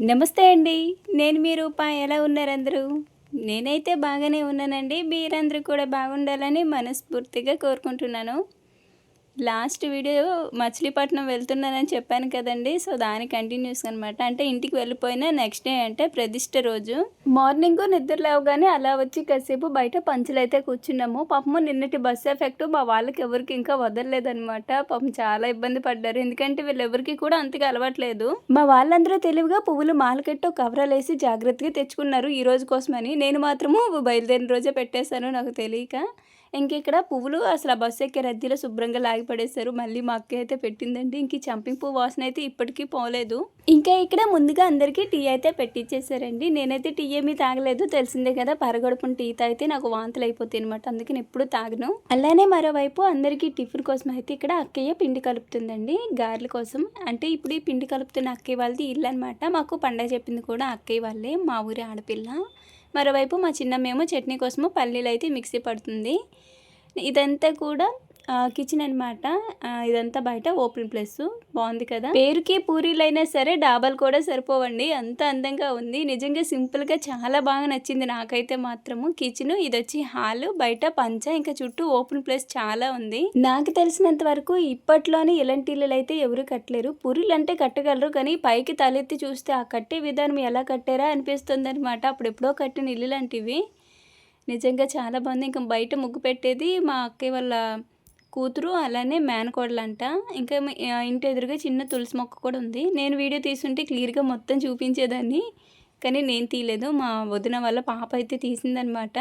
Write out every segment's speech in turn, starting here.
నమస్తే అండి. నేను మీ రూప. ఎలా ఉన్నారు అందరూ? నేనైతే బాగానే ఉన్నానండి. మీరందరూ కూడా బాగుండాలని మనస్ఫూర్తిగా కోరుకుంటున్నాను. లాస్ట్ వీడియో మచిలీపట్నం వెళ్తున్నానని చెప్పాను కదండి. సో దాని కంటిన్యూస్ అనమాట అంటే ఇంటికి వెళ్ళిపోయిన నెక్స్ట్ డే అంటే ప్రతిష్ట రోజు. మార్నింగ్ నిద్ర లేవగానే అలా వచ్చి కాసేపు బయట పంచులు అయితే కూర్చున్నాము. పాపము నిన్నటి బస్ ఎఫెక్ట్ మా వాళ్ళకి ఎవరికి ఇంకా వదలలేదనమాట పాపం చాలా ఇబ్బంది పడ్డారు. ఎందుకంటే వీళ్ళెవరికి కూడా అంతగా అలవాట్లేదు. మా వాళ్ళందరూ తెలివిగా పువ్వులు మాలకెట్టు కవరాలు వేసి జాగ్రత్తగా తెచ్చుకున్నారు ఈ రోజు కోసమని. నేను మాత్రము బయలుదేరిన రోజే పెట్టేశాను నాకు తెలియక. ఇంక ఇక్కడ పువ్వులు అసలు ఆ బస్సు ఎక్కే రద్దీలో శుభ్రంగా లాగిపడేశారు మళ్ళీ మా అక్క అయితే పెట్టిందండి. ఇంక చంపింగ్ పువ్వు వాసన అయితే ఇప్పటికీ పోలేదు. ఇంకా ఇక్కడ ముందుగా అందరికీ టీ అయితే పెట్టించేసారండి నేనైతే టీ ఏమీ తాగలేదు. తెలిసిందే కదా పరగడుపున టీ తాగితే నాకు వాంతులు అయిపోతాయి అనమాట అందుకని ఎప్పుడు తాగను. అలానే మరోవైపు అందరికీ టిఫిన్ కోసం అయితే ఇక్కడ అక్కయ్య పిండి కలుపుతుందండి. గారెల కోసం. అంటే ఇప్పుడు ఈ పిండి కలుపుతున్న అక్కయ్య వాళ్ళది ఇల్లు అనమాట మాకు పండగ చెప్పింది కూడా అక్కయ్య వాళ్ళే. మా ఊరి ఆడపిల్ల. మరోవైపు మా చిన్నమ్మేమో చట్నీ కోసము పల్లీలు అయితే మిక్సీ పడుతుంది. ఇదంతా కూడా కిచెన్ అనమాట ఇదంతా బయట ఓపెన్ ప్లేస్ బాగుంది కదా? పేరుకి పూరీలు అయినా సరే డాబాలు కూడా సరిపోవండి. అంత అందంగా ఉంది. నిజంగా సింపుల్గా చాలా బాగా నచ్చింది నాకైతే మాత్రము. కిచెన్ ఇది వచ్చి హాల్ బయట పంచ ఇంకా చుట్టూ ఓపెన్ ప్లేస్ చాలా ఉంది. నాకు తెలిసినంత వరకు ఇప్పట్లోనే ఇలాంటి ఇల్లులు అయితే ఎవరు కట్టలేరు. పూరీలు అంటే కట్టగలరు కానీ పైకి తలెత్తి చూస్తే ఆ కట్టే విధానం ఎలా కట్టారా అనిపిస్తుంది అనమాట అప్పుడెప్పుడో కట్టిన ఇల్లు లాంటివి. నిజంగా చాలా బాగుంది. ఇంకా బయట ముగ్గు పెట్టేది మా అక్కయ్య వాళ్ళ కూతురు అలానే మేనకోడలంట ఇంకా ఇంటి ఎదురుగా చిన్న తులసి మొక్క కూడా ఉంది. నేను వీడియో తీసుంటే క్లియర్గా మొత్తం చూపించేదాన్ని. కానీ నేను తీయలేదు. మా వదిన వాళ్ళ పాప అయితే తీసిందనమాట.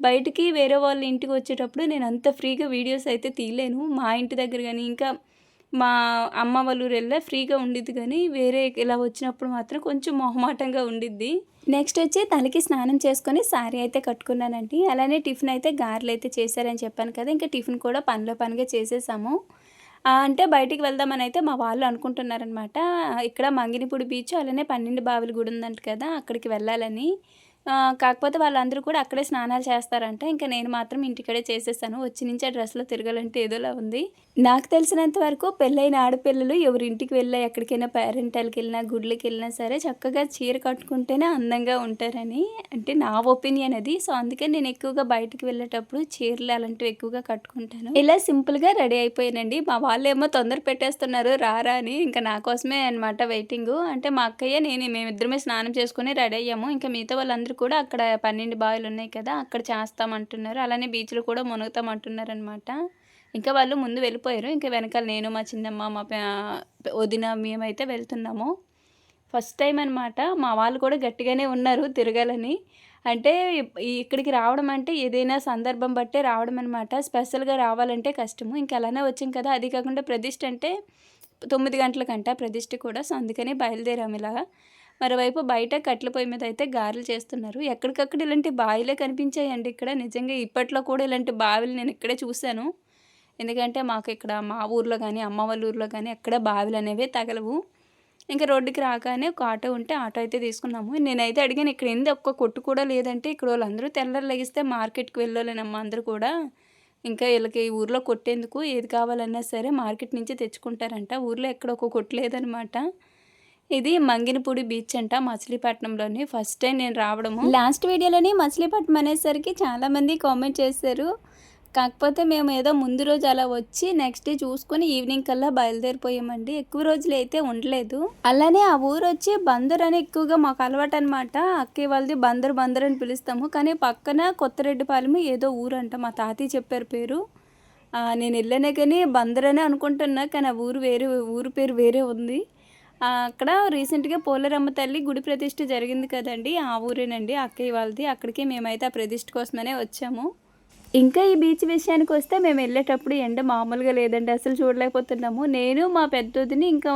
బయటికి వేరే వాళ్ళ ఇంటికి వచ్చేటప్పుడు నేను అంత ఫ్రీగా వీడియోస్ అయితే తీయలేను. మా ఇంటి దగ్గర కానీ ఇంకా మా అమ్మ వాళ్ళ ఊరు వెళ్ళా ఫ్రీగా ఉండిద్ది కానీ వేరే ఇలా వచ్చినప్పుడు మాత్రం కొంచెం మొహమాటంగా ఉండిద్ది. నెక్స్ట్ వచ్చి తలకి స్నానం చేసుకొని సారీ అయితే కట్టుకున్నానండి. అలానే టిఫిన్ అయితే గారెలు అయితే చేశారని చెప్పాను కదా ఇంకా టిఫిన్ కూడా పనిలో పనిగా చేసేసాము. అంటే బయటికి వెళ్దామని అయితే మా వాళ్ళు అనుకుంటున్నారనమాట. ఇక్కడ మంగినిపూడి బీచ్ అలానే పన్నెండు బావిల గుడి ఉందంట కదా అక్కడికి వెళ్ళాలని. కాకపోతే వాళ్ళందరూ కూడా అక్కడే స్నానాలు చేస్తారంట. ఇంకా నేను మాత్రం ఇంటికడే చేసేసాను వచ్చి నుంచి ఆ డ్రెస్లో తిరగాలంటే ఏదోలా ఉంది. నాకు తెలిసినంత వరకు పెళ్ళైన ఆడపిల్లలు ఎవరి ఇంటికి వెళ్ళా ఎక్కడికైనా పేరెంటాలకి వెళ్ళినా గుడ్లకి వెళ్ళినా సరే చక్కగా చీర కట్టుకుంటేనే అందంగా ఉంటారని అంటే నా ఒపీనియన్ అది. సో అందుకే నేను ఎక్కువగా బయటకు వెళ్ళేటప్పుడు చీరలు అలాంటివి ఎక్కువగా కట్టుకుంటాను. ఇలా సింపుల్గా రెడీ అయిపోయానండి. మా వాళ్ళు ఏమో తొందర పెట్టేస్తున్నారు రారా అని. ఇంకా నా కోసమే అనమాట వెయిటింగ్. అంటే మా అక్కయ్య నేను మేమిద్దరమే స్నానం చేసుకుని రెడీ అయ్యాము. ఇంకా మిగతా వాళ్ళందరూ కూడా అక్కడ పన్నెండు బావిలు ఉన్నాయి కదా అక్కడ చేస్తామంటున్నారు. అలానే బీచ్లో కూడా మునుగుతామంటున్నారు అనమాట ఇంకా వాళ్ళు ముందు వెళ్ళిపోయారు. ఇంకా వెనకాల నేను మా చిన్నమ్మ మా వదిన మేమైతే వెళ్తున్నాము. ఫస్ట్ టైం అనమాట మా వాళ్ళు కూడా గట్టిగానే ఉన్నారు తిరగాలని. అంటే ఇక్కడికి రావడం అంటే ఏదైనా సందర్భం బట్టే రావడం అనమాట స్పెషల్గా రావాలంటే కష్టము. ఇంకా అలానే వచ్చాం కదా. అది కాకుండా ప్రతిష్ట అంటే తొమ్మిది గంటలకంట ప్రతిష్ట కూడా. సో అందుకనే బయలుదేరాము ఇలాగా. మరోవైపు బయట కట్ల పొయ్యి మీద అయితే గారెలు చేస్తున్నారు. ఎక్కడికక్కడ ఇలాంటి బావిలే కనిపించాయండి ఇక్కడ. నిజంగా ఇప్పట్లో కూడా ఇలాంటి బావిలు నేను ఇక్కడే చూశాను. ఎందుకంటే మాకు ఇక్కడ మా ఊర్లో కానీ అమ్మ వాళ్ళ ఊర్లో కానీ ఎక్కడ బావిలు అనేవి తగలవు. ఇంకా రోడ్డుకి రాగానే ఒక ఆటో ఉంటే ఆటో అయితే తీసుకున్నాము. నేనైతే అడిగాను ఇక్కడ ఏంది ఒక్క కొట్టు కూడా లేదంటే ఇక్కడ వాళ్ళందరూ తెల్లరు లెగిస్తే మార్కెట్కి వెళ్ళలేనమ్మా అందరూ కూడా. ఇంకా వీళ్ళకి ఊర్లో కొట్టేందుకు ఏది కావాలన్నా సరే మార్కెట్ నుంచి తెచ్చుకుంటారంట. ఊర్లో ఎక్కడ ఒక కొట్టు లేదనమాట. ఇది మంగినపూడి బీచ్ అంట మచిలీపట్నంలోని. ఫస్ట్ టైం నేను రావడము. లాస్ట్ వీడియోలోని మచిలీపట్నం అనేసరికి చాలామంది కామెంట్ చేశారు. కాకపోతే మేము ఏదో ముందు రోజు అలా వచ్చి నెక్స్ట్ డే చూసుకొని ఈవినింగ్ కల్లా బయలుదేరిపోయామండి. ఎక్కువ రోజులు అయితే ఉండలేదు. అలానే ఆ ఊరు వచ్చి బందర్ అని ఎక్కువగా మాకు అలవాటు అనమాట అక్కే వాళ్ళది బందర్ బందర్ అని పిలుస్తాము. కానీ పక్కన కొత్తరెడ్డిపాలెం ఏదో ఊరు అంట మా తాతయ్య చెప్పారు పేరు. నేను వెళ్ళానే కానీ బందర్ అనే అనుకుంటున్నా. కానీ ఆ ఊరు వేరే ఊరు పేరు వేరే ఉంది. అక్కడ రీసెంట్గా పోలరమ్మ తల్లి గుడి ప్రతిష్ఠ జరిగింది కదండి ఆ ఊరేనండి అక్కయ్య వాళ్ళది. అక్కడికి మేమైతే ఆ ప్రతిష్ఠ కోసమనే వచ్చాము. ఇంకా ఈ బీచ్ విషయానికి వస్తే మేము వెళ్ళేటప్పుడు ఎండ మామూలుగా లేదండి అసలు చూడలేకపోతున్నాము. నేను మా పెద్దోదిని ఇంకా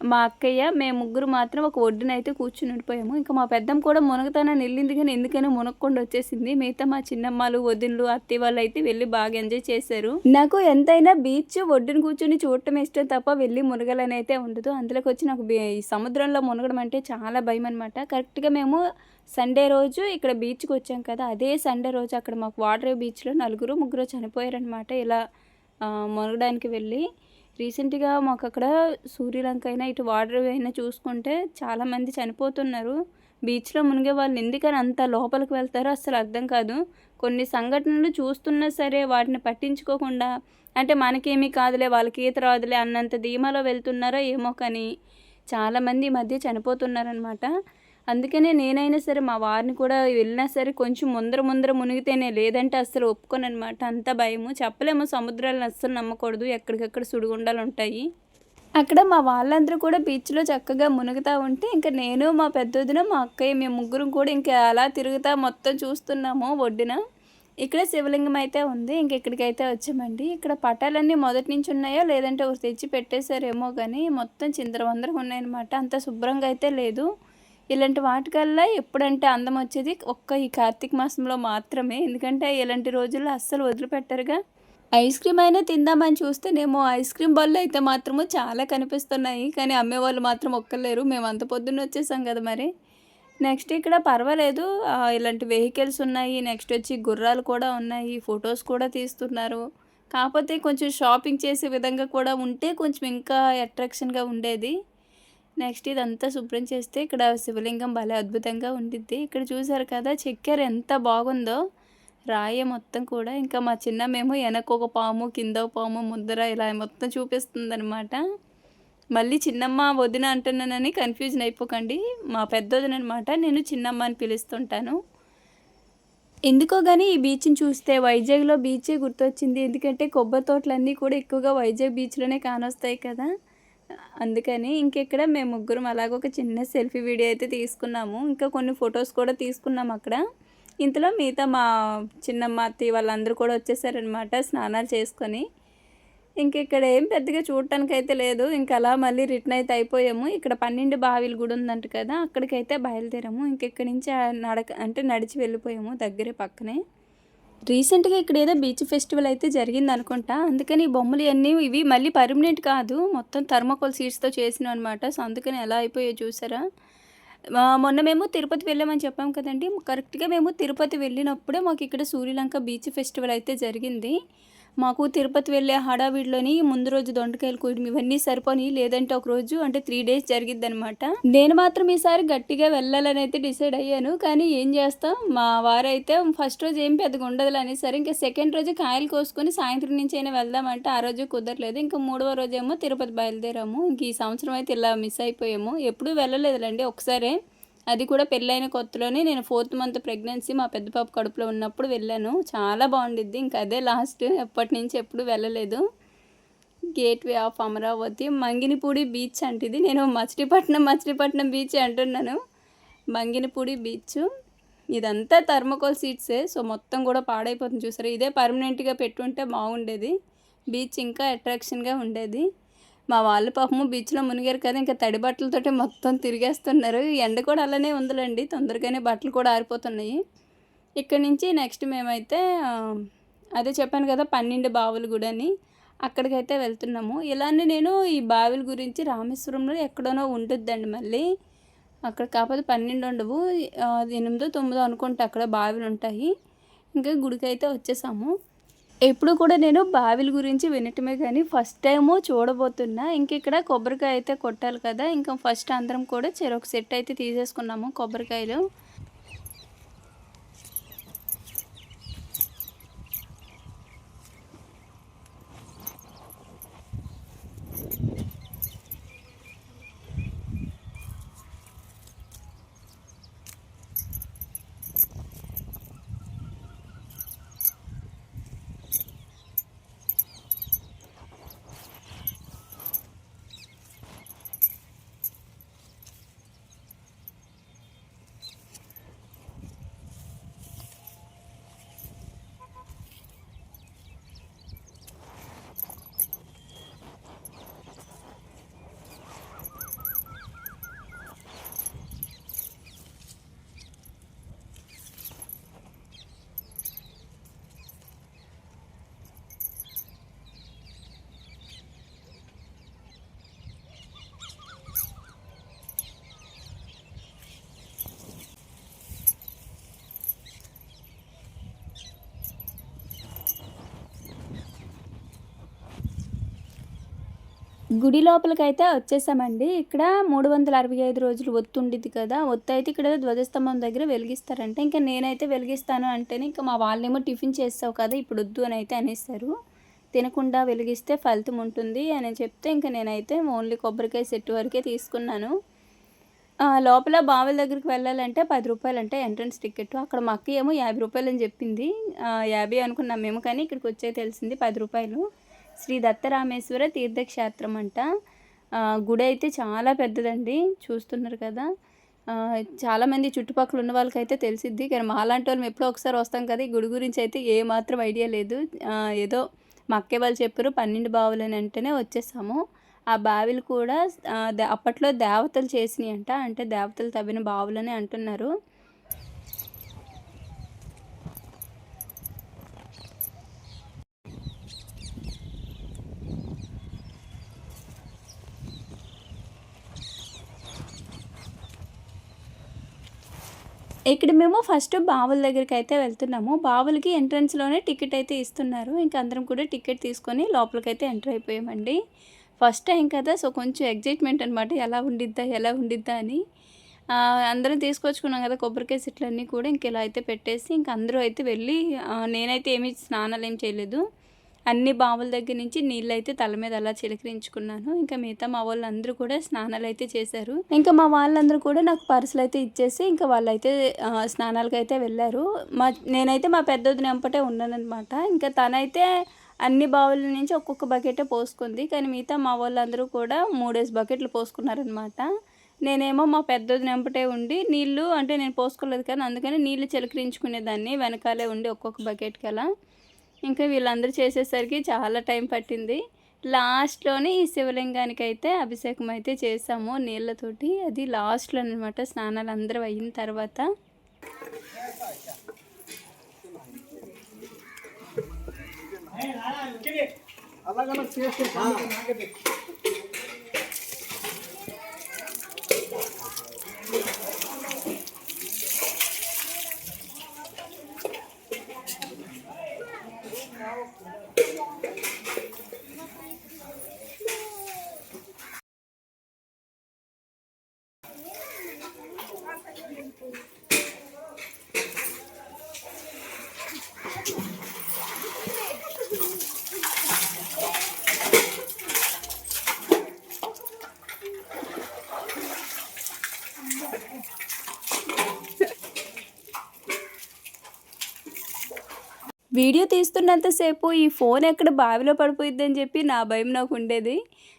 మా అక్కయ్య మేము ముగ్గురు మాత్రం ఒక ఒడ్డున అయితే కూర్చుని ఉండిపోయాము. ఇంకా మా పెద్దమ్మ కూడా మునగతానని వెళ్ళింది కానీ ఎందుకైనా మునగకుండా వచ్చేసింది. మిగతా మా చిన్నమ్మలు వదినలు అత్తి వాళ్ళు అయితే వెళ్ళి బాగా ఎంజాయ్ చేశారు. నాకు ఎంతైనా బీచ్ ఒడ్డున కూర్చొని చూడటం ఇష్టం తప్ప వెళ్ళి మునగలని అయితే ఉండదు. అందులోకి వచ్చి నాకు ఈ సముద్రంలో మునగడం అంటే చాలా భయం అనమాట కరెక్ట్గా మేము సండే రోజు ఇక్కడ బీచ్కి వచ్చాం కదా అదే సండే రోజు అక్కడ మాకు వాటర్ బీచ్లో నలుగురు ముగ్గురు చనిపోయారనమాట ఇలా మునగడానికి వెళ్ళి. రీసెంట్గా మాకు అక్కడ సూర్యలంక అయినా ఇటు వాటర్ అయినా చూసుకుంటే చాలామంది చనిపోతున్నారు. బీచ్లో మునిగే వాళ్ళు ఎందుకని అంత లోపలికి వెళ్తారో అసలు అర్థం కాదు. కొన్ని సంఘటనలు చూస్తున్నా సరే వాటిని పట్టించుకోకుండా అంటే మనకేమీ కాదులే వాళ్ళకి ఈత రాదులే అన్నంత ధీమాలో వెళ్తున్నారో ఏమో కానీ చాలామంది ఈ మధ్య చనిపోతున్నారనమాట అందుకనే నేనైనా సరే మా వారిని కూడా వెళ్ళినా సరే కొంచెం ముందర ముందర మునిగితేనే లేదంటే అస్సలు ఒప్పుకోను అనమాట అంత భయము. చెప్పలేము సముద్రాలను అస్సలు నమ్మకూడదు. ఎక్కడికక్కడ సుడిగుండాలు ఉంటాయి అక్కడ మా వాళ్ళందరూ కూడా బీచ్లో చక్కగా మునుగుతూ ఉంటే ఇంకా నేను మా పెద్దదిన మా అక్కయ్య మేము ముగ్గురం కూడా ఇంకా అలా తిరుగుతా మొత్తం చూస్తున్నాము ఒడ్డున. ఇక్కడ శివలింగం అయితే ఉంది. ఇంక ఇక్కడికైతే వచ్చామండి. ఇక్కడ పటాలన్నీ మొదటి నుంచి ఉన్నాయో లేదంటే ఒకరు తెచ్చి పెట్టేశారేమో కానీ మొత్తం చిందరవందరగా ఉన్నాయన్నమాట. అంత శుభ్రంగా అయితే లేదు. ఇలాంటి వాటికల్లా ఎప్పుడంటే అందం వచ్చేది ఒక్క ఈ కార్తీక మాసంలో మాత్రమే. ఎందుకంటే ఇలాంటి రోజుల్లో అస్సలు వదిలిపెట్టరుగా. ఐస్ క్రీమ్ అయినా తిందామని చూస్తేనేమో ఐస్ క్రీమ్ బళ్ళు అయితే మాత్రము చాలా కనిపిస్తున్నాయి. కానీ అమ్మేవాళ్ళు మాత్రం ఒక్కలేరు. మేము అంత పొద్దున్న వచ్చేసాం కదా మరి. నెక్స్ట్ ఇక్కడ పర్వాలేదు. ఇలాంటి వెహికల్స్ ఉన్నాయి. నెక్స్ట్ వచ్చి గుర్రాలు కూడా ఉన్నాయి. ఫొటోస్ కూడా తీస్తున్నారు. కాకపోతే కొంచెం షాపింగ్ చేసే విధంగా కూడా ఉంటే కొంచెం ఇంకా అట్రాక్షన్గా ఉండేది. నెక్స్ట్ ఇదంతా శుభ్రం చేస్తే ఇక్కడ శివలింగం భలే అద్భుతంగా ఉండిద్ది. ఇక్కడ చూసారు కదా చక్కెర ఎంత బాగుందో. రాయ మొత్తం కూడా. ఇంకా మా చిన్నమేమో వెనక ఒక పాము కింద ఒక పాము ముద్ర ఇలా మొత్తం చూపిస్తుంది మళ్ళీ చిన్నమ్మ వదిన అంటున్నానని కన్ఫ్యూజన్ అయిపోకండి. మా పెద్దొదిన అనమాట నేను చిన్నమ్మ అని పిలుస్తుంటాను. ఎందుకో కానీ ఈ బీచ్ని చూస్తే వైజాగ్లో బీచే గుర్తొచ్చింది. ఎందుకంటే కొబ్బరి తోటలన్నీ కూడా ఎక్కువగా వైజాగ్ బీచ్లోనే కానొస్తాయి కదా. అందుకని ఇంకెక్కడ మేము ముగ్గురం అలాగ ఒక చిన్న సెల్ఫీ వీడియో అయితే తీసుకున్నాము. ఇంకా కొన్ని ఫొటోస్ కూడా తీసుకున్నాము అక్కడ. ఇంతలో మిగతా మా చిన్నమ్మ అత్తయ్య వాళ్ళందరూ కూడా వచ్చేసారనమాట స్నానాలు చేసుకొని. ఇంక ఇక్కడ ఏం పెద్దగా చూడటానికి అయితే లేదు. ఇంకా అలా మళ్ళీ రిటర్న్ అయితే అయిపోయాము. ఇక్కడ పన్నెండు బావిలు కూడా ఉందంట కదా అక్కడికైతే బయలుదేరాము. ఇంకెక్కడి నుంచి నడక అంటే నడిచి వెళ్ళిపోయాము దగ్గరే పక్కనే. రీసెంట్గా ఇక్కడ ఏదో బీచ్ ఫెస్టివల్ అయితే జరిగింది అనుకుంటా. అందుకని ఈ బొమ్మలు అన్నీ ఇవి మళ్ళీ పర్మనెంట్ కాదు మొత్తం థర్మోకోల్ సీట్స్తో చేసినాం అనమాట సో అందుకని ఎలా అయిపోయాయో చూసారా? మొన్న మేము తిరుపతి వెళ్ళామని చెప్పాం కదండి. కరెక్ట్గా మేము తిరుపతి వెళ్ళినప్పుడే మాకు ఇక్కడ సూర్యలంక బీచ్ ఫెస్టివల్ అయితే జరిగింది. మాకు తిరుపతి వెళ్ళే హడావిడిలోని ముందు రోజు దొండకాయలు కోయడం ఇవన్నీ సరిపోని లేదంటే ఒక రోజు అంటే త్రీ డేస్ జరిగిద్ది అనమాట నేను మాత్రం ఈసారి గట్టిగా వెళ్ళాలని అయితే డిసైడ్ అయ్యాను. కానీ ఏం చేస్తాం? మా వారైతే ఫస్ట్ రోజు ఏం పెద్దగా ఉండదు అనేసరి ఇంకా సెకండ్ రోజు కాయలు కోసుకొని సాయంత్రం నుంచి అయినా వెళ్దామంటే ఆ రోజు కుదరలేదు. ఇంకా మూడవ రోజు ఏమో తిరుపతి బయలుదేరాము. ఇంక ఈ సంవత్సరం అయితే ఇలా మిస్ అయిపోయాము. ఎప్పుడూ వెళ్ళలేదులేండి ఒకసారే అది కూడా పెళ్ళైన కొత్తలోనే నేను ఫోర్త్ మంత్ ప్రెగ్నెన్సీ మా పెద్ద పాప కడుపులో ఉన్నప్పుడు వెళ్ళాను. చాలా బాగుండిద్ది. ఇంకా అదే లాస్ట్. ఎప్పటి నుంచి ఎప్పుడు వెళ్ళలేదు. Gateway of Amaravati Manginapudi beach అంటే ఇది నేను మచిలీపట్నం మచిలీపట్నం బీచ్ అంటున్నాను. మంగినపూడి బీచ్. ఇదంతా థర్మకోల్ సీట్సే సో మొత్తం కూడా పాడైపోతుంది. చూసారా? ఇదే పర్మనెంట్గా పెట్టుంటే బాగుండేది. బీచ్ ఇంకా అట్రాక్షన్గా ఉండేది. మా వాళ్ళు పాపము బీచ్లో మునిగారు కదా ఇంకా తడి బట్టలతోటి మొత్తం తిరిగేస్తున్నారు. ఎండ కూడా అలానే ఉందిలేండి తొందరగానే బట్టలు కూడా ఆరిపోతున్నాయి. ఇక్కడ నుంచి నెక్స్ట్ మేమైతే అదే చెప్పాను కదా పన్నెండు బావులు కూడా అని అక్కడికైతే వెళ్తున్నాము. ఇలానే నేను ఈ బావిల గురించి రామేశ్వరంలో ఎక్కడోనో ఉంటుందండి మళ్ళీ. అక్కడ కాకపోతే పన్నెండు ఉండవు ఎనిమిదో తొమ్మిదో అనుకుంటే అక్కడ బావిలు ఉంటాయి ఇంకా గుడికైతే వచ్చేసాము. ఎప్పుడు కూడా నేను బావిల గురించి వినటమే కానీ ఫస్ట్ టైము చూడబోతున్నా. ఇంక ఇక్కడ కొబ్బరికాయ అయితే కొట్టాలి కదా. ఇంకా ఫస్ట్ అందరం కూడా చెరొక సెట్ అయితే తీసేసుకున్నాము కొబ్బరికాయలు. గుడి లోపలికైతే వచ్చేసామండి. ఇక్కడ మూడు వందల అరవై ఐదు రోజులు ఒత్తు కదా. ఒత్తు అయితే ఇక్కడ ధ్వజస్తంభం దగ్గర వెలిగిస్తారంటే. ఇంకా నేనైతే వెలిగిస్తాను అంటేనే ఇంకా మా వాళ్ళేమో టిఫిన్ చేస్తావు కదా ఇప్పుడు వద్దు అని అయితే అనేస్తారు. తినకుండా వెలిగిస్తే ఫలితం ఉంటుంది అని చెప్తే ఇంకా నేనైతే ఓన్లీ కొబ్బరికాయ సెట్ వరకే తీసుకున్నాను. లోపల బావుల దగ్గరికి వెళ్ళాలంటే పది రూపాయలు అంటే ఎంట్రన్స్ టికెట్. అక్కడ మా అక్క ఏమో యాభై రూపాయలు అని చెప్పింది. యాభై అనుకున్నాం మేము కానీ ఇక్కడికి వచ్చే తెలిసింది పది రూపాయలు. శ్రీ దత్తరామేశ్వర తీర్థక్షేత్రం అంట గుడి అయితే చాలా పెద్దదండి చూస్తున్నారు కదా. చాలామంది చుట్టుపక్కల ఉన్న వాళ్ళకైతే తెలిసిద్ది కానీ మాలాంటి వాళ్ళం ఎప్పుడో ఒకసారి వస్తాం కదా ఈ గుడి గురించి అయితే ఏ మాత్రం ఐడియా లేదు. ఏదో మా అక్కే వాళ్ళు చెప్పారు పన్నెండు బావులు అని అంటేనే వచ్చేసాము. ఆ బావిలు కూడా అప్పట్లో దేవతలు చేసినాయి అంట అంటే దేవతలు తవ్విన బావులని అంటున్నారు. ఇక్కడ మేము ఫస్ట్ బావుల దగ్గరికి అయితే వెళ్తున్నాము. బావులకి ఎంట్రన్స్లోనే టికెట్ అయితే ఇస్తున్నారు. ఇంకా అందరం కూడా టికెట్ తీసుకొని లోపలికి అయితే ఎంటర్ అయిపోయామండి. ఫస్ట్ టైం కదా సో కొంచెం ఎగ్జైట్మెంట్ అనమాట ఎలా ఉండిద్దా ఎలా ఉండిద్దా అని. అందరం తీసుకొచ్చుకున్నాం కదా కొబ్బరికాయ సిట్లన్నీ కూడా ఇంక ఇలా అయితే పెట్టేసి ఇంక అందరూ అయితే వెళ్ళి నేనైతే ఏమీ స్నానాలు ఏం చేయలేదు. అన్ని బావుల దగ్గర నుంచి నీళ్ళు అయితే తల మీద అలా చిలకరించుకున్నాను. ఇంకా మిగతా మా వాళ్ళందరూ కూడా స్నానాలు అయితే చేశారు. ఇంకా మా వాళ్ళందరూ కూడా నాకు పర్సులు అయితే ఇచ్చేసి ఇంకా వాళ్ళైతే స్నానాలకు అయితే వెళ్ళారు. మా నేనైతే మా పెద్దొద్దిన వెంపటే ఉన్నానమాట ఇంకా తనైతే అన్ని బావుల నుంచి ఒక్కొక్క బకెటే పోసుకుంది. కానీ మిగతా మా వాళ్ళందరూ కూడా మూడేసి బకెట్లు పోసుకున్నారనమాట నేనేమో మా పెద్దది వెంపటే ఉండి నీళ్ళు అంటే నేను పోసుకోలేదు కానీ అందుకని నీళ్ళు చిలకరించుకునేదాన్ని వెనకాలే ఉండి ఒక్కొక్క బకెట్కి అలా. ఇంకా వీళ్ళందరూ చేసేసరికి చాలా టైం పట్టింది. లాస్ట్లోనే ఈ శివలింగానికి అయితే అభిషేకం అయితే చేసాము నీళ్ళతోటి. అది లాస్ట్లో అనమాట స్నానాలు అందరూ అయిన తర్వాత. వీడియో తీస్తున్నంతసేపు ఈ ఫోన్ ఎక్కడ బావిలో పడిపోయిద్దని చెప్పి నా భయం నాకు ఉండేది.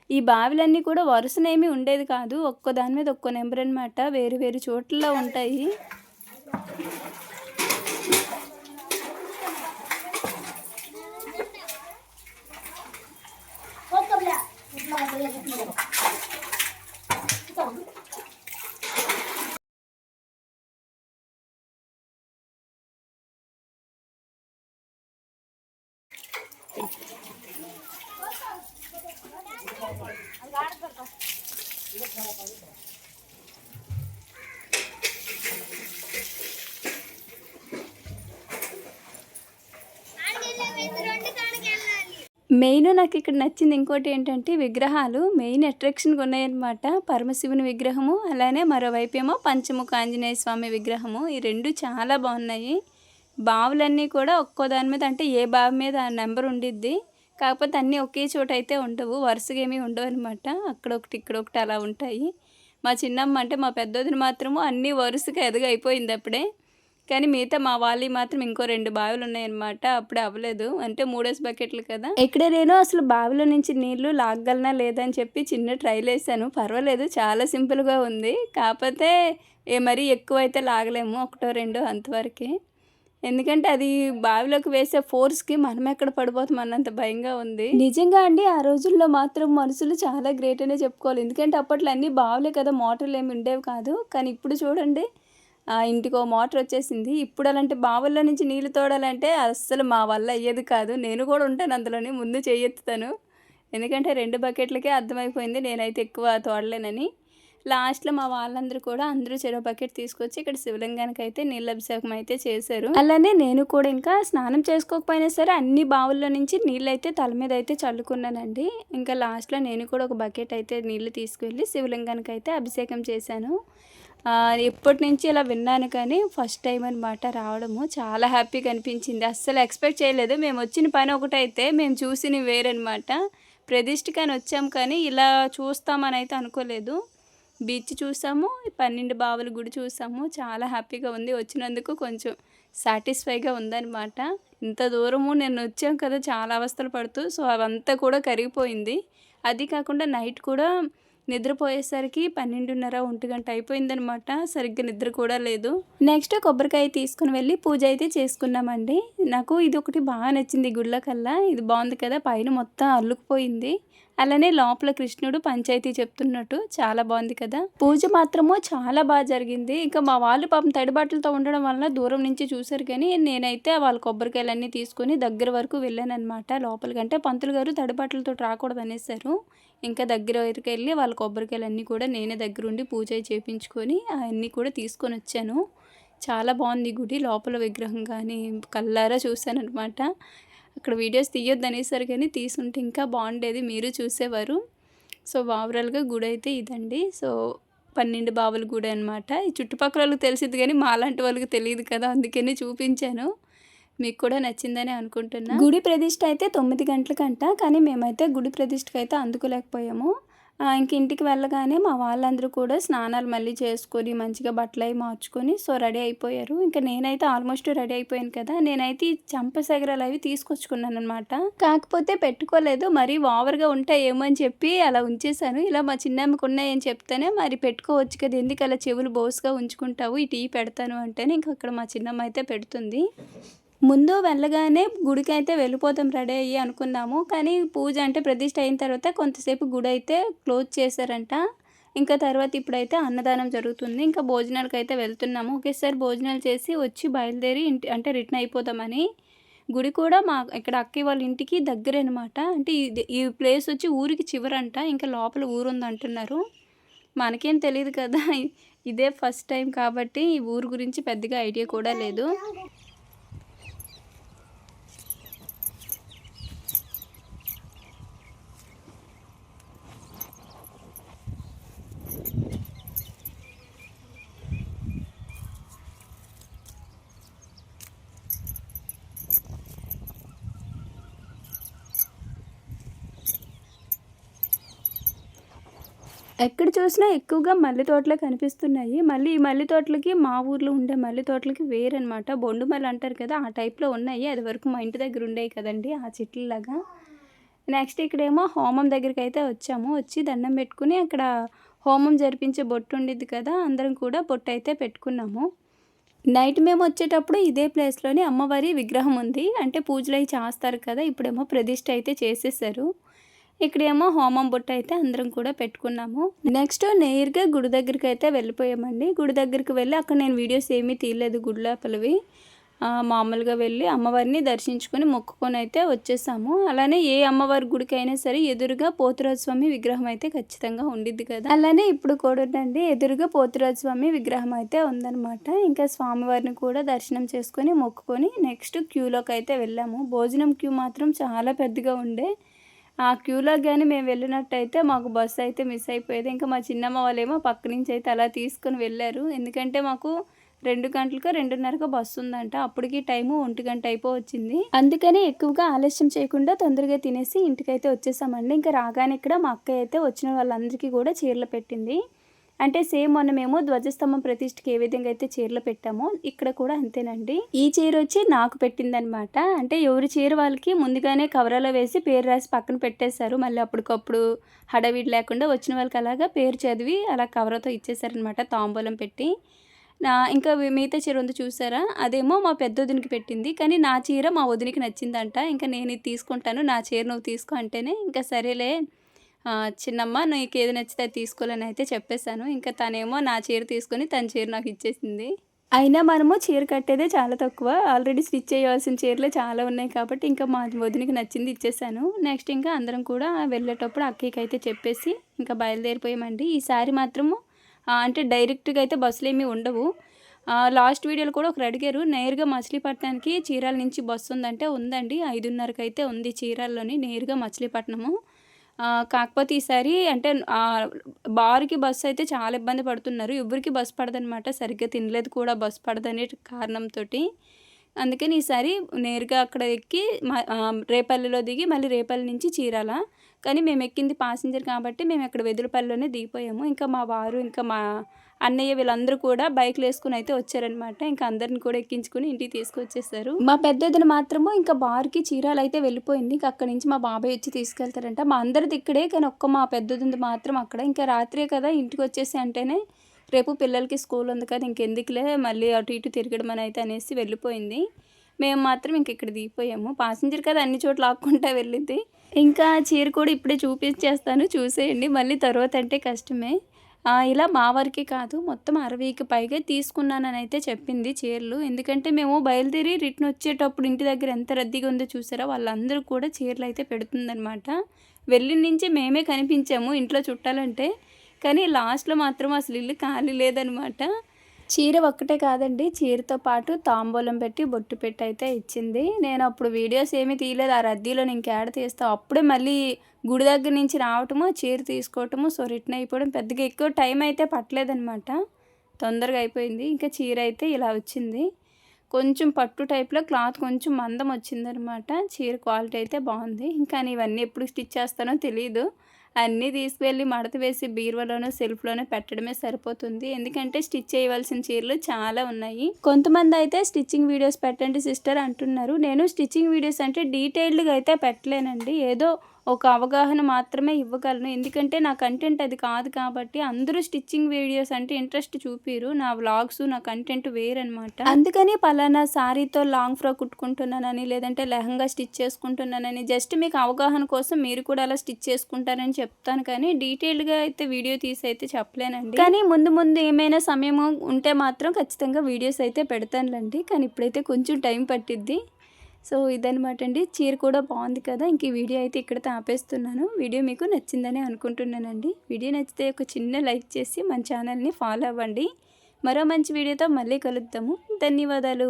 ఈ బావిలన్నీ కూడా వరుసనేమి ఉండేది కాదు. ఒక్కో దాని మీద ఒక్కో నెంబర్ అనమాట వేరు వేరు చోట్ల ఉంటాయి. మెయిన్ నాకు ఇక్కడ నచ్చింది ఇంకోటి ఏంటంటే విగ్రహాలు. మెయిన్ అట్రాక్షన్గా ఉన్నాయన్నమాట. పరమశివుని విగ్రహము అలానే మరోవైపు ఏమో పంచముఖ ఆంజనేయ స్వామి విగ్రహము. ఈ రెండు చాలా బాగున్నాయి. బావులన్నీ కూడా ఒక్కో దాని మీద అంటే ఏ బావి మీద ఆ నెంబర్ ఉండిద్ది. కాకపోతే అన్నీ ఒకే చోట అయితే ఉండవు. వరుసగా ఏమీ ఉండవు అనమాట అక్కడ ఒకటి ఇక్కడ ఒకటి అలా ఉంటాయి. మా చిన్నమ్మ అంటే మా పెద్దోదిని మాత్రము అన్నీ వరుసగా ఎదుగైపోయింది అప్పుడే. కానీ మిగతా మా వాళ్ళు మాత్రం ఇంకో రెండు బావిలు ఉన్నాయన్నమాట అప్పుడే అవ్వలేదు. అంటే మూడేసి బకెట్లు కదా. ఎక్కడ నేను అసలు బావిలో నుంచి నీళ్ళు లాగగలనా లేదని చెప్పి చిన్న ట్రైల్ వేసాను పర్వాలేదు చాలా సింపుల్గా ఉంది. కాకపోతే ఏ మరీ ఎక్కువ అయితే లాగలేము. ఒకటో రెండో అంతవరకే. ఎందుకంటే అది బావిలోకి వేసే ఫోర్స్కి మనం ఎక్కడ పడిపోతాం అన్నంత భయంగా ఉంది. నిజంగా అండి ఆ రోజుల్లో మాత్రం మనుషులు చాలా గ్రేట్ అనే చెప్పుకోవాలి. ఎందుకంటే అప్పట్లో అన్ని బావులే కదా మోటార్లు ఏమి ఉండేవి కాదు. కానీ ఇప్పుడు చూడండి ఆ ఇంటికో మోటార్ వచ్చేసింది. ఇప్పుడు అలాంటి బావుల్లో నుంచి నీళ్ళు తోడాలంటే అస్సలు మా వల్ల అయ్యేది కాదు. నేను కూడా ఉంటాను అందులోని ముందు చేయెత్తుతాను ఎందుకంటే రెండు బకెట్లకే అర్థమైపోయింది నేనైతే ఎక్కువ తోడలేనని. లాస్ట్లో మా వాళ్ళందరూ కూడా అందరూ చెరో బకెట్ తీసుకొచ్చి ఇక్కడ శివలింగానికి అయితే నీళ్ళ అభిషేకం అయితే చేశారు. అలానే నేను కూడా ఇంకా స్నానం చేసుకోకపోయినా సరే అన్ని బావుల్లో నుంచి నీళ్ళు అయితే తల మీద అయితే చల్లుకున్నానండి. ఇంకా లాస్ట్లో నేను కూడా ఒక బకెట్ అయితే నీళ్ళు తీసుకువెళ్ళి శివలింగానికి అయితే అభిషేకం చేశాను. ఎప్పటి నుంచి ఇలా విన్నాను కానీ ఫస్ట్ టైం అనమాట రావడము. చాలా హ్యాపీగా అనిపించింది. అస్సలు ఎక్స్పెక్ట్ చేయలేదు. మేము వచ్చిన పని ఒకటైతే మేము చూసిన వేరనమాట ప్రతిష్ఠకని వచ్చాం కానీ ఇలా చూస్తామని అయితే అనుకోలేదు. బీచ్ చూసాము పన్నెండు బావుల గుడి చూసాము. చాలా హ్యాపీగా ఉంది. వచ్చినందుకు కొంచెం సాటిస్ఫైగా ఉందన్నమాట. ఇంత దూరము నేను వచ్చాం కదా చాలా అవస్థలు పడుతూ సో అవంతా కూడా కరిగిపోయింది. అది కాకుండా నైట్ కూడా నిద్రపోయేసరికి పన్నెండున్నర ఒంటి గంట అయిపోయిందనమాట సరిగ్గా నిద్ర కూడా లేదు. నెక్స్ట్ కొబ్బరికాయ తీసుకుని వెళ్ళి పూజ అయితే చేసుకున్నామండి. నాకు ఇది ఒకటి బాగా నచ్చింది గుళ్ళకల్లా. గుళ్ళ కల్లా ఇది బాగుంది కదా పైన మొత్తం అల్లుకుపోయింది. అలానే లోపల కృష్ణుడు పంచాయతీ చెప్తున్నట్టు చాలా బాగుంది కదా. పూజ మాత్రము చాలా బాగా జరిగింది. ఇంకా మా వాళ్ళు పాపం తడిబాటలతో ఉండడం వల్ల దూరం నుంచి చూశారు కానీ నేనైతే వాళ్ళ కొబ్బరికాయలన్నీ తీసుకొని దగ్గర వరకు వెళ్ళాను అనమాట లోపలికంటే పంతులు గారు తడిబాటలతో రాకూడదు అనేసారు ఇంకా దగ్గర వరకు వెళ్ళి వాళ్ళ కొబ్బరికాయలన్నీ కూడా నేనే దగ్గరుండి పూజ చేయించుకొని అవన్నీ కూడా తీసుకొని వచ్చాను. చాలా బాగుంది గుడి. లోపల విగ్రహం కానీ కల్లారా చూశాను అనమాట అక్కడ వీడియోస్ తీయొద్దు అనేసరికని తీసుంటే ఇంకా బాగుండేది మీరు చూసేవారు. సో ఓవరాల్గా గుడి అయితే ఇదండి. సో పన్నెండు బావుల గుడి అనమాట ఈ చుట్టుపక్కల వాళ్ళకి తెలిసింది కానీ మాలాంటి వాళ్ళకి తెలియదు కదా అందుకని చూపించాను. మీకు కూడా నచ్చిందని అనుకుంటున్నా. గుడి ప్రతిష్ట అయితే తొమ్మిది గంటలకంట కానీ మేమైతే గుడి ప్రతిష్టకైతే అందుకోలేకపోయాము. ఇంక ఇంటికి వెళ్ళగానే మా వాళ్ళందరూ కూడా స్నానాలు మళ్ళీ చేసుకొని మంచిగా బట్టలు అవి మార్చుకొని సో రెడీ అయిపోయారు. ఇంకా నేనైతే ఆల్మోస్ట్ రెడీ అయిపోయాను కదా. నేనైతే ఈ చంపసగరాలు అవి తీసుకొచ్చుకున్నాను అనమాట కాకపోతే పెట్టుకోలేదు. మరి ఓవర్గా ఉంటాయేమో అని చెప్పి అలా ఉంచేశాను. ఇలా మా చిన్నమ్మకు ఉన్నాయని చెప్తేనే మరి పెట్టుకోవచ్చు కదా. ఎందుకు అలా చెవులు బోసుగా ఉంచుకుంటావు? ఈ టీ పెడతాను అంటేనే ఇంకా అక్కడ మా చిన్నమ్మ అయితే పెడుతుంది. ముందు వెళ్ళగానే గుడికి అయితే వెళ్ళిపోతాం రెడీ అయ్యి అనుకున్నాము. కానీ పూజ అంటే ప్రతిష్ట అయిన తర్వాత కొంతసేపు గుడి అయితే క్లోజ్ చేశారంట. ఇంకా తర్వాత ఇప్పుడైతే అన్నదానం జరుగుతుంది. ఇంకా భోజనాలకు అయితే వెళ్తున్నాము. ఒకేసారి భోజనాలు చేసి వచ్చి బయలుదేరి ఇంటి అంటే రిటర్న్ అయిపోతామని గుడి కూడా మా ఇక్కడ అక్కయ్య వాళ్ళ ఇంటికి దగ్గరే అనమాట అంటే ఇది ఈ ప్లేస్ వచ్చి ఊరికి చివరంట. ఇంకా లోపల ఊరుంది అంటున్నారు. మనకేం తెలియదు కదా. ఇదే ఫస్ట్ టైం కాబట్టి ఈ ఊరు గురించి పెద్దగా ఐడియా కూడా లేదు. ఎక్కడ చూసినా ఎక్కువగా మల్లె తోటలే కనిపిస్తున్నాయి. మళ్ళీ ఈ మల్లె తోటలకి మా ఊర్లో ఉండే మల్లె తోటలకి వేరనమాట బొండు మల్లె అంటారు కదా ఆ టైప్లో ఉన్నాయి. అది వరకు మా ఇంటి దగ్గర ఉండేవి కదండి ఆ చెట్లలాగా. నెక్స్ట్ ఇక్కడేమో హోమం దగ్గరికి అయితే వచ్చాము. వచ్చి దండం పెట్టుకుని అక్కడ హోమం జరిపించే బొట్టు ఉండిద్ది కదా అందరం కూడా బొట్టు అయితే పెట్టుకున్నాము. నైట్ మేము వచ్చేటప్పుడు ఇదే ప్లేస్లోనే అమ్మవారి విగ్రహం ఉంది. అంటే పూజలు అవి చేస్తారు కదా ఇప్పుడేమో ప్రతిష్ట అయితే చేసేసారు. ఇక్కడేమో హోమం బొట్టు అయితే అందరం కూడా పెట్టుకున్నాము. నెక్స్ట్ నేరుగా గుడి దగ్గరికి అయితే వెళ్ళిపోయామండి. గుడి దగ్గరికి వెళ్ళి అక్కడ నేను వీడియోస్ ఏమీ తీయలేదు గుడి లోపలవి. మామూలుగా వెళ్ళి అమ్మవారిని దర్శించుకొని మొక్కుకొని అయితే వచ్చేసాము. అలానే ఏ అమ్మవారి గుడికి అయినా సరే ఎదురుగా పోతురాజు స్వామి విగ్రహం అయితే ఖచ్చితంగా ఉండిద్ది కదా. అలానే ఇప్పుడు కూడా ఉండండి ఎదురుగా పోతురాజు స్వామి విగ్రహం అయితే ఉందన్నమాట. ఇంకా స్వామివారిని కూడా దర్శనం చేసుకొని మొక్కుకొని నెక్స్ట్ క్యూలోకి అయితే వెళ్ళాము. భోజనం క్యూ మాత్రం చాలా పెద్దగా ఉండే. ఆ క్యూలో కానీ మేము వెళ్ళినట్టయితే మాకు బస్సు అయితే మిస్ అయిపోయేది. ఇంకా మా చిన్నమ్మ వాళ్ళేమో పక్క నుంచి అయితే అలా తీసుకొని వెళ్ళారు. ఎందుకంటే మాకు రెండు గంటలకు రెండున్నరకు బస్సు ఉందంట. అప్పటికి టైము ఒంటి గంట అయిపోవచ్చింది. అందుకని ఎక్కువగా ఆలస్యం చేయకుండా తొందరగా తినేసి ఇంటికైతే వచ్చేసామండి. ఇంకా రాగానే ఇక్కడ మా అక్క అయితే వచ్చిన వాళ్ళందరికీ కూడా చీరలు పెట్టింది. అంటే సేమ్ మొన్న మేము ధ్వజస్తంభం ప్రతిష్ఠకి ఏ విధంగా అయితే చీరలు పెట్టామో ఇక్కడ కూడా అంతేనండి. ఈ చీర వచ్చి నాకు పెట్టిందనమాట అంటే ఎవరి చీర వాళ్ళకి ముందుగానే కవరలో వేసి పేరు రాసి పక్కన పెట్టేశారు. మళ్ళీ అప్పటికప్పుడు హడావిడి లేకుండా వచ్చిన వాళ్ళకి అలాగా పేరు చదివి అలా కవరతో ఇచ్చేసారనమాట తాంబూలం పెట్టి. నా ఇంకా వి- మిగతా చీర ఉంది చూసారా? అదేమో మా పెద్దొదినికి పెట్టింది కానీ నా చీర మా వదినికి నచ్చిందంట. ఇంకా నేను ఇది తీసుకుంటాను నా చీర నువ్వు తీసుకో అంటేనే ఇంకా సరేలే. చిన్నమ్మ నీకు ఏది నచ్చితే అది తీసుకోవాలని అయితే చెప్పేశాను. ఇంకా తనేమో నా చీర తీసుకొని తన చీర నాకు ఇచ్చేసింది. అయినా మనము చీర కట్టేదే చాలా తక్కువ. ఆల్రెడీ స్టిచ్ చేయవలసిన చీరలు చాలా ఉన్నాయి కాబట్టి ఇంకా మా వదినికి నచ్చింది ఇచ్చేసాను నెక్స్ట్ ఇంకా అందరం కూడా వెళ్ళేటప్పుడు అక్కకి అయితే చెప్పేసి ఇంకా బయలుదేరిపోయామండి. ఈసారి మాత్రము అంటే డైరెక్ట్గా అయితే బస్సులు ఏమీ ఉండవు లాస్ట్ వీడియోలో కూడా ఒకరు అడిగారు నేరుగా మచిలీపట్నానికి చీరాల నుంచి బస్సు ఉందంటే ఉందండి ఐదున్నరకు అయితే ఉంది చీరాల్లోని నేరుగా మచిలీపట్నము. కాకపోతే ఈసారి అంటే బారుకి బస్సు అయితే చాలా ఇబ్బంది పడుతున్నారు ఎవరికి బస్సు పడదనమాట సరిగ్గా తినలేదు కూడా బస్సు పడదనే కారణంతో అందుకని ఈసారి నేరుగా అక్కడ ఎక్కి రేపల్లిలో దిగి మళ్ళీ రేపల్లి నుంచి చీరాల. కానీ మేము ఎక్కింది పాసింజర్ కాబట్టి మేము అక్కడ వెదురుపల్లిలోనే దిగిపోయాము. ఇంకా మా వారు ఇంకా మా అన్నయ్య వీళ్ళందరూ కూడా బైక్లు వేసుకుని అయితే వచ్చారనమాట ఇంకా అందరిని కూడా ఎక్కించుకుని ఇంటికి తీసుకొచ్చేసారు. మా పెద్దదిన మాత్రము ఇంకా బార్కి చీరాలు అయితే వెళ్ళిపోయింది. ఇంకా అక్కడి నుంచి మా బాబాయ్ వచ్చి తీసుకెళ్తారంట. మా అందరిది ఇక్కడే కానీ ఒక్క మా పెద్దది మాత్రం అక్కడ. ఇంకా రాత్రే కదా ఇంటికి వచ్చేసి అంటేనే రేపు పిల్లలకి స్కూల్ ఉంది కదా ఇంకెందుకులే మళ్ళీ అటు ఇటు తిరగడం అని అయితే అనేసి వెళ్ళిపోయింది. మేము మాత్రం ఇంక ఇక్కడ దిగిపోయాము. పాసింజర్ కదా అన్ని చోట్ల ఆక్కుంటా వెళ్ళింది. ఇంకా చీర కూడా ఇప్పుడే చూపించేస్తాను. చూసేయండి. మళ్ళీ తర్వాత అంటే కష్టమే. ఇలా మా వారికి కాదు మొత్తం అరవైకి పైగా తీసుకున్నానని అయితే చెప్పింది చీరలు. ఎందుకంటే మేము బయలుదేరి రిటర్న్ వచ్చేటప్పుడు ఇంటి దగ్గర ఎంత రద్దీగా ఉందో చూసారా? వాళ్ళందరూ కూడా చీరలు అయితే పెడుతుందనమాట వెళ్ళిన నుంచి మేమే కనిపించాము ఇంట్లో చుట్టాలంటే. కానీ లాస్ట్లో మాత్రం అసలు ఇల్లు ఖాళీ లేదనమాట చీర ఒక్కటే కాదండి చీరతో పాటు తాంబూలం పెట్టి బొట్టు పెట్టి అయితే ఇచ్చింది. నేను అప్పుడు వీడియోస్ ఏమీ తీయలేదు ఆ రద్దీలో నేను యాడ్ తీస్తాను అప్పుడే మళ్ళీ గుడి దగ్గర నుంచి రావటము చీర తీసుకోవటము సో రిటర్న్ అయిపోవడం పెద్దగా ఎక్కువ టైం అయితే పట్టలేదనమాట తొందరగా అయిపోయింది. ఇంకా చీర అయితే ఇలా వచ్చింది. కొంచెం పట్టు టైప్లో క్లాత్ కొంచెం మందం వచ్చిందనమాట చీర క్వాలిటీ అయితే బాగుంది. ఇంకా నేను ఇవన్నీ ఎప్పుడు స్టిచ్ చేస్తానో తెలియదు అన్నీ తీసుకువెళ్ళి మడత వేసి బీరువాలోనో సెల్ఫ్లోనో పెట్టడమే సరిపోతుంది. ఎందుకంటే స్టిచ్ చేయవలసిన చీరలు చాలా ఉన్నాయి. కొంతమంది అయితే స్టిచ్చింగ్ వీడియోస్ పెట్టండి సిస్టర్ అంటున్నారు. నేను స్టిచ్చింగ్ వీడియోస్ అంటే డీటెయిల్డ్గా అయితే పెట్టలేనండి. ఏదో ఒక అవగాహన మాత్రమే ఇవ్వగలను. ఎందుకంటే నా కంటెంట్ అది కాదు కాబట్టి అందరూ స్టిచ్చింగ్ వీడియోస్ అంటే ఇంట్రెస్ట్ చూపిరు. నా వ్లాగ్స్ నా కంటెంట్ వేరనమాట అందుకని పలానా సారీతో లాంగ్ ఫ్రాక్ కుట్టుకుంటున్నానని లేదంటే లెహంగా స్టిచ్ చేసుకుంటున్నానని జస్ట్ మీకు అవగాహన కోసం మీరు కూడా అలా స్టిచ్ చేసుకుంటారని చెప్తాను. కానీ డీటెయిల్డ్గా అయితే వీడియో తీసి అయితే చెప్పలేనండి. కానీ ముందు ముందు ఏమైనా సమయం ఉంటే మాత్రం ఖచ్చితంగా వీడియోస్ అయితే పెడతానులేండి. కానీ ఇప్పుడైతే కొంచెం టైం పట్టిద్ది. సో ఇదనమాట అండి. చీర కూడా బాగుంది కదా ఇంక ఈ వీడియో అయితే ఇక్కడతో ఆపేస్తున్నాను. వీడియో మీకు నచ్చిందని అనుకుంటున్నానండి. వీడియో నచ్చితే ఒక చిన్న లైక్ చేసి మన ఛానల్ని ఫాలో అవ్వండి. మరో మంచి వీడియోతో మళ్ళీ కలుద్దాము. ధన్యవాదాలు.